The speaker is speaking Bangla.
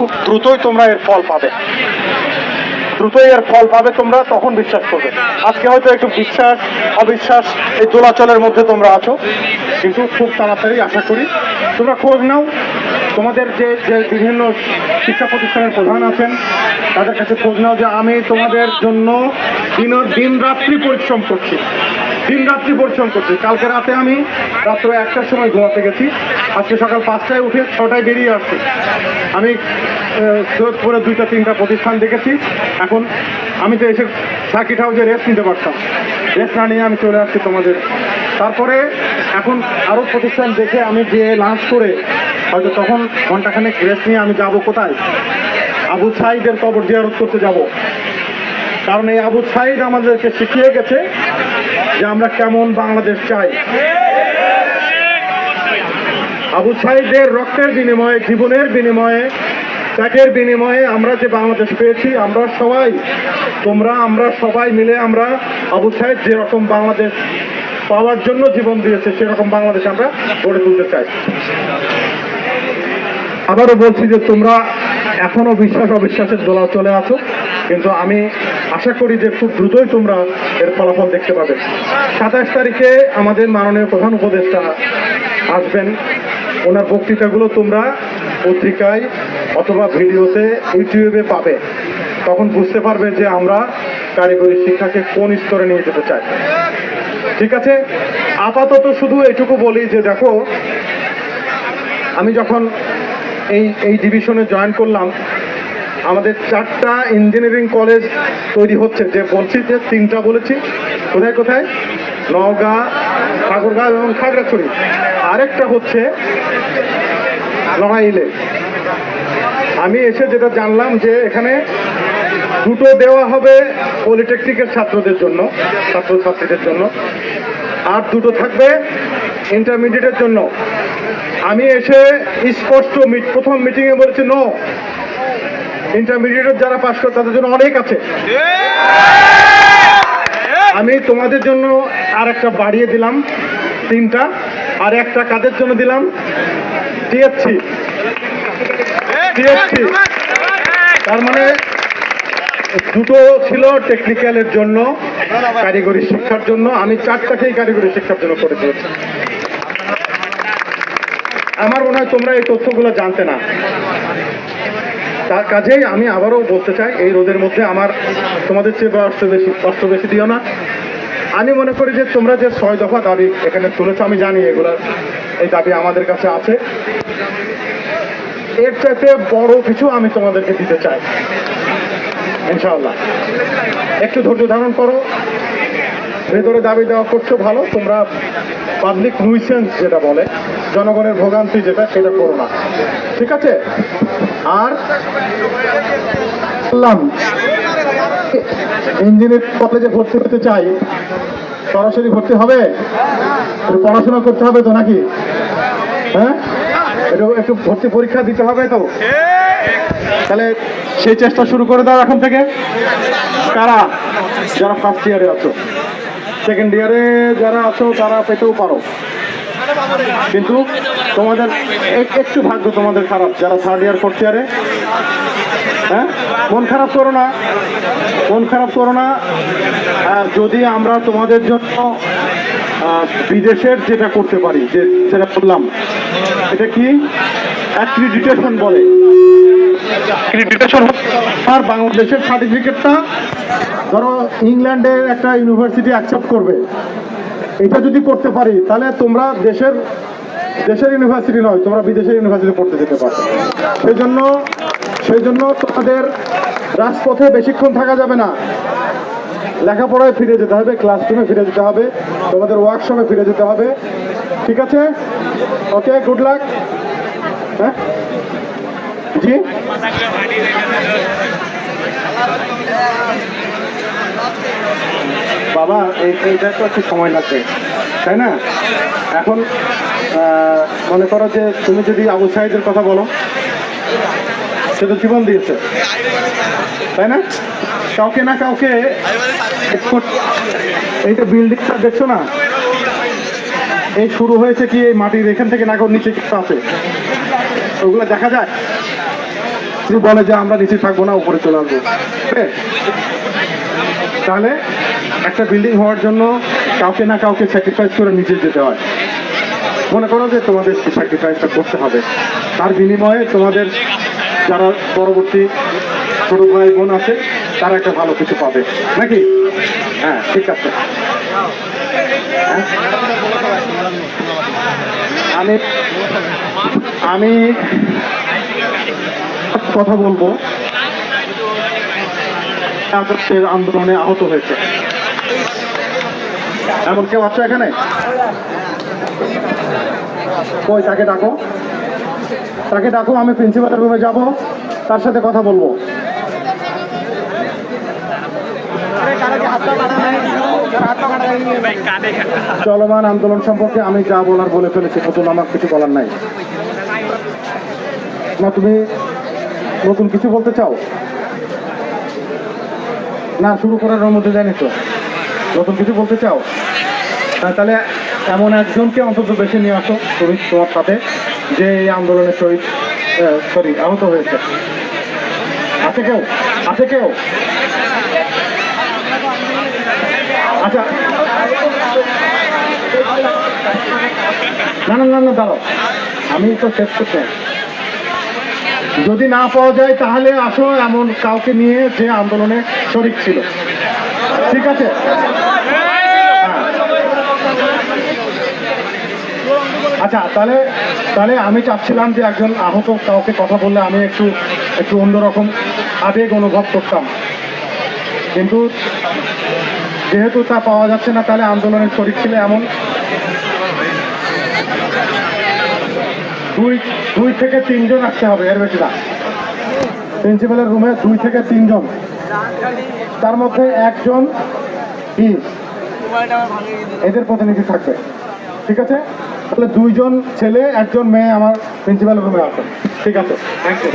খুব দ্রুতই তোমরা এর ফল পাবে। দ্রুতই এর ফল পাবে তোমরা, তখন বিশ্বাস করবে। আজকে হয়তো একটু বিশ্বাস, অবিশ্বাস এই দোলাচলের মধ্যে তোমরা আছো। কিন্তু খুব তাড়াতাড়ি আশা করি, তোমরা খোঁজ নাও। তোমাদের যে যে বিভিন্ন শিক্ষা প্রতিষ্ঠানের প্রধান আছেন, তাদের কাছে খোঁজ নাও যে আমি তোমাদের জন্য দিন দিন রাত্রি পরিশ্রম করছি। দিন রাত্রি পরিশ্রম করছি। কালকে রাতে আমি রাত্র একটার সময় ঘুমাতে গেছি। আজকে সকাল পাঁচটায় উঠে ছটায় বেরিয়ে আসছি। আমি সৈয়দপুরে দুইটা তিনটা প্রতিষ্ঠান দেখেছি। এখন আমি তো এসে সার্কিট হাউসে রেস্ট নিতে পারতাম। রেস্ট না নিয়ে আমি চলে আসছি তোমাদের। তারপরে এখন আরও প্রতিষ্ঠান দেখে আমি যে লাঞ্চ করে হয়তো তখন ঘন্টাখানেক রেস্ট নিয়ে আমি যাব কোথায়? আবু সাইদের কবর জিয়ারত করতে যাব। কারণ এই আবু সাইদ আমাদেরকে শিখিয়ে গেছে যে আমরা কেমন বাংলাদেশ চাই। আবু সাইদের রক্তের বিনিময়ে, জীবনের বিনিময়ে, ত্যাগের বিনিময়ে আমরা যে বাংলাদেশ পেয়েছি, আমরা সবাই, তোমরা, আমরা সবাই মিলে আমরা আবু সাহেব যেরকম বাংলাদেশ পাওয়ার জন্য জীবন দিয়েছে, সেরকম বাংলাদেশ আমরা গড়ে তুলতে চাই। আবারও বলছি যে তোমরা এখনও বিশ্বাস অবিশ্বাসের দোলা চলে আছো, কিন্তু আমি আশা করি যে খুব দ্রুতই তোমরা এর ফলাফল দেখতে পাবে। সাতাশ তারিখে আমাদের মাননীয় প্রধান উপদেষ্টা আসবেন। ওনার বক্তৃতাগুলো তোমরা পত্রিকায় অথবা ভিডিওতে ইউটিউবে পাবে। তখন বুঝতে পারবে যে আমরা কারিগরি শিক্ষাকে কোন স্তরে নিয়ে যেতে চাই। ঠিক আছে? আপাতত শুধু এটুকু বলি যে দেখো, আমি যখন এই এই ডিভিশনে জয়েন করলাম আমাদের চারটা ইঞ্জিনিয়ারিং কলেজ তৈরি হচ্ছে, যে বলছি যে তিনটা বলেছি। কোথায় কোথায়? নওগাঁ, ঠাকুরগাঁও এবং খাগড়াছড়ি। আরেকটা হচ্ছে লড়াইলে। আমি এসে যেটা জানলাম যে এখানে দুটো দেওয়া হবে পলিটেকনিকের ছাত্রদের জন্য, ছাত্রছাত্রীদের জন্য। আর দুটো থাকবে ইন্টারমিডিয়েটের জন্য। আমি এসে স্পষ্ট প্রথম মিটিংয়ে বলেছি নো ইন্টারমিডিয়েটের যারা পাশ করে তাদের জন্য অনেক আছে। আমি তোমাদের জন্য আর একটা বাড়িয়ে দিলাম, তিনটা। আর একটা কাদের জন্য দিলাম? টিএসসি টিএসসি তার মানে দুটো ছিল টেকনিক্যালের জন্য কারিগরি শিক্ষার জন্য। আমি চারটাকেই কারিগরি শিক্ষার জন্য করে দিয়েছি। আমার মনে হয় তোমরা এই তথ্যগুলো জানতে না। তার কাজেই আমি আবারও বলতে চাই, এই রোদের মধ্যে আমার, তোমাদের চেয়ে কষ্ট বেশি কষ্ট বেশি দিও না। আমি মনে করি যে তোমরা যে ছয় দফা দাবি এখানে তুলেছো, আমি জানি এগুলো এই দাবি আমাদের কাছে আছে। এর চাইতে বড় কিছু আমি তোমাদেরকে দিতে চাই, ইনশাআল্লাহ। একটু ধৈর্য ধারণ করো। ভেতরে দাবি দেওয়া করছ ভালো, তোমরা পাবলিক নুইসেন্স যেটা বলে, জনগণের ভোগান্তি যেটা, সেটা করো না। ঠিক আছে? আর বললাম ইঞ্জিনিয়ারিং কলেজে ভর্তি হতে চাই, সরাসরি ভর্তি হবে? পড়াশোনা করতে হবে তো নাকি? হ্যাঁ? একটু একটু ভর্তি পরীক্ষা দিতে হবে তো। তাহলে সেই চেষ্টা শুরু করে দাও এখন থেকে। কারা? যারা ফার্স্ট ইয়ারে আছো। সেকেন্ড ইয়ারে যারা আছো, তারা পেতেও পারো। কিন্তু তোমাদের এক- একটু ভাগ্য তোমাদের খারাপ যারা থার্ড ইয়ার ফোর্থ ইয়ারে হ্যাঁ? মন খারাপ করো না। মন খারাপ করো না। আর যদি আমরা তোমাদের জন্য বিদেশের যেটা করতে পারি যে যেটা বললাম এটা কি? অ্যাক্রিডিটেশন বলে। অ্যাক্রিডিটেশন আর বাংলাদেশের সার্টিফিকেটটা ধরো ইংল্যান্ডের একটা ইউনিভার্সিটি অ্যাকসেপ্ট করবে। এটা যদি করতে পারি, তাহলে তোমরা দেশের দেশের ইউনিভার্সিটি নয়, তোমরা বিদেশের ইউনিভার্সিটি পড়তে যেতে পারো। সেই জন্য সেই জন্য তোমাদের রাজপথে বেশিক্ষণ থাকা যাবে না। লেখাপড়ায় ফিরে যেতে হবে ক্লাসরুমে ফিরে যেতে হবে, তোমাদের ওয়ার্কশপে ফিরে যেতে হবে। ঠিক আছে? ওকে গুড লাক হ্যাঁ? জি? বাবা এইটা তো একটু সময় লাগবে, তাই না? এখন মনে করো যে তুমি যদি আবু সাহিদের কথা বলো, সে তো জীবন দিয়েছে, তাই না? কাউকে না কাউকে এই যে বিল্ডিংটা দেখছ না? এই শুরু হয়েছে কি এই মাটির এখান থেকে নাগর নিচে কিছু আছে? ওগুলো দেখা যায়? যদি বলে যে আমরা নিচে থাকব না, উপরে চলে আসব? তাহলে একটা বিল্ডিং হওয়ার জন্য কাউকে না কাউকে স্যাক্রিফাইস করে নিচে যেতে হয়। মনে করো যে তোমাদের স্যাক্রিফাইসটা করতে হবে। তার বিনিময়ে তোমাদের যারা পরবর্তী ছোট ভাই বোন আছে, তারা একটা ভালো কিছু পাবে। নাকি? হ্যাঁ ঠিক আছে। হ্যাঁ? আমি আমি কথা বলব। আগস্টের আন্দোলনে আহত হয়েছে। এমন কেউ আছে এখানে? কই, তাকে ডাকো। তাকে ডাকো, আমি প্রিন্সিপালের রুমে যাব, তার সাথে কথা বলব। চলমান আন্দোলন সম্পর্কে আমি যা বলার বলে ফেলেছি, নতুন আমার কিছু বলার নাই। না, তুমি নতুন কিছু বলতে চাও? না, শুরু করার মধ্যে জানি তো। নতুন কিছু বলতে চাও? তাহলে এমন একজনকে অন্তত বেছে নিয়ে আসো তুমি তোমার সাথে, যে এই আন্দোলনের শহীদ সরি আহত হয়েছে। আছে কেউ? আছে কেউ? আচ্ছা। না না না না, দাঁড়াও। আমি তো শেষ করতে। যদি না পাওয়া যায় তাহলে আসো, এমন কাউকে নিয়ে যে আন্দোলনে শরিক ছিল। ঠিক আছে? হ্যাঁ। আচ্ছা তাহলে তাহলে আমি চাচ্ছিলাম যে একজন আহত কাউকে কথা বললে আমি একটু একটু অন্যরকম আবেগ অনুভব করতাম। কিন্তু যেহেতু তা পাওয়া যাচ্ছে না, তাহলে আন্দোলনের শরিক ছিল এমন। দুই দুই থেকে তিনজন আসতে হবে, এর বেশি প্রিন্সিপালের রুমে দুই থেকে তিনজন। তার মধ্যে একজন কি? এদের প্রতিনিধি থাকবে। ঠিক আছে? তাহলে দুইজন ছেলে, একজন মেয়ে আমার প্রিন্সিপালের রুমে আসবে ঠিক আছে? Thank you